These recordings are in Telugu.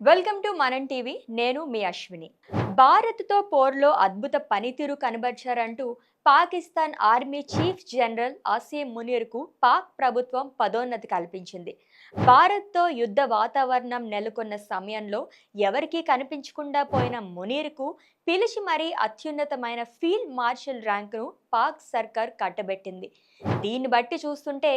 Welcome to Manan TV. నేను మీ అశ్విని. భారత్తో పోర్లో అద్భుత పనితీరు కనబర్చారంటూ Pakistan army chief general Asim మునీర్కు Pak ప్రభుత్వం పదోన్నతి కల్పించింది. భారత్తో యుద్ధ వాతావరణం నెలకొన్న సమయంలో ఎవరికీ కనిపించకుండా పోయిన మునీర్కు పిలిచి మరీ అత్యున్నతమైన ఫీల్డ్ మార్షల్ ర్యాంకును పాక్ సర్కార్ కట్టబెట్టింది. దీన్ని బట్టి చూస్తుంటే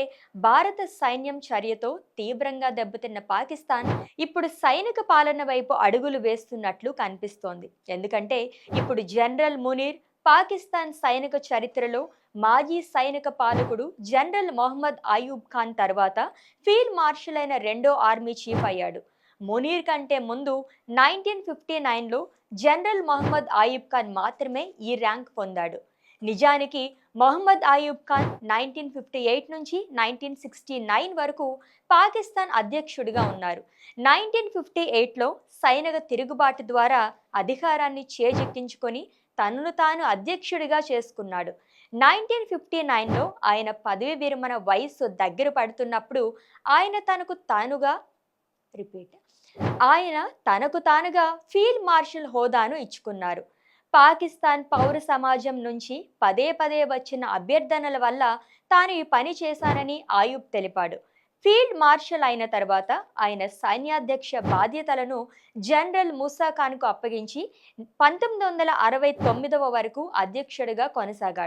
భారత సైన్యం చర్యతో తీవ్రంగా దెబ్బతిన్న పాకిస్తాన్ ఇప్పుడు సైనిక పాలన వైపు అడుగులు వేస్తున్నట్లు కనిపిస్తోంది. ఎందుకంటే ఇప్పుడు జనరల్ మునీర్ పాకిస్తాన్ సైనిక చరిత్రలో మాజీ సైనిక పాలకుడు జనరల్ మొహమ్మద్ అయూబ్ ఖాన్ తర్వాత ఫీల్డ్ మార్షల్ అయిన రెండో ఆర్మీ చీఫ్ అయ్యాడు. మునీర్ కంటే ముందు నైన్టీన్ ఫిఫ్టీ నైన్లో జనరల్ మొహమ్మద్ అయూబ్ ఖాన్ మాత్రమే ఈ ర్యాంక్ పొందాడు. నిజానికి Mohammad Ayub Khan nineteen fifty eight నుంచి నైన్టీన్ సిక్స్టీ నైన్ వరకు పాకిస్తాన్ అధ్యక్షుడిగా ఉన్నారు. నైన్టీన్ ఫిఫ్టీ ఎయిట్లో సైనిక తిరుగుబాటు ద్వారా అధికారాన్ని చేజెక్కించుకొని తనను తాను అధ్యక్షుడిగా చేసుకున్నాడు. నైన్టీన్ ఫిఫ్టీ నైన్లో ఆయన పదవి విరమణ వయస్సు దగ్గర పడుతున్నప్పుడు ఆయన తనకు తానుగా రిపీట్ ఆయన తనకు తానుగా ఫీల్డ్ మార్షల్ హోదాను ఇచ్చుకున్నారు. పాకిస్తాన్ పౌర సమాజం నుంచి పదే పదే వచ్చిన అభ్యర్థనల వల్ల తాను ఈ పని చేశానని ఆయుబ్ తెలిపాడు. ఫీల్డ్ మార్షల్ అయిన తర్వాత ఆయన సైన్యాధ్యక్ష బాధ్యతలను జనరల్ మూసా ఖాన్కు అప్పగించి పంతొమ్మిది వందల అరవై తొమ్మిదవ వరకు అధ్యక్షుడిగా కొనసాగాడు.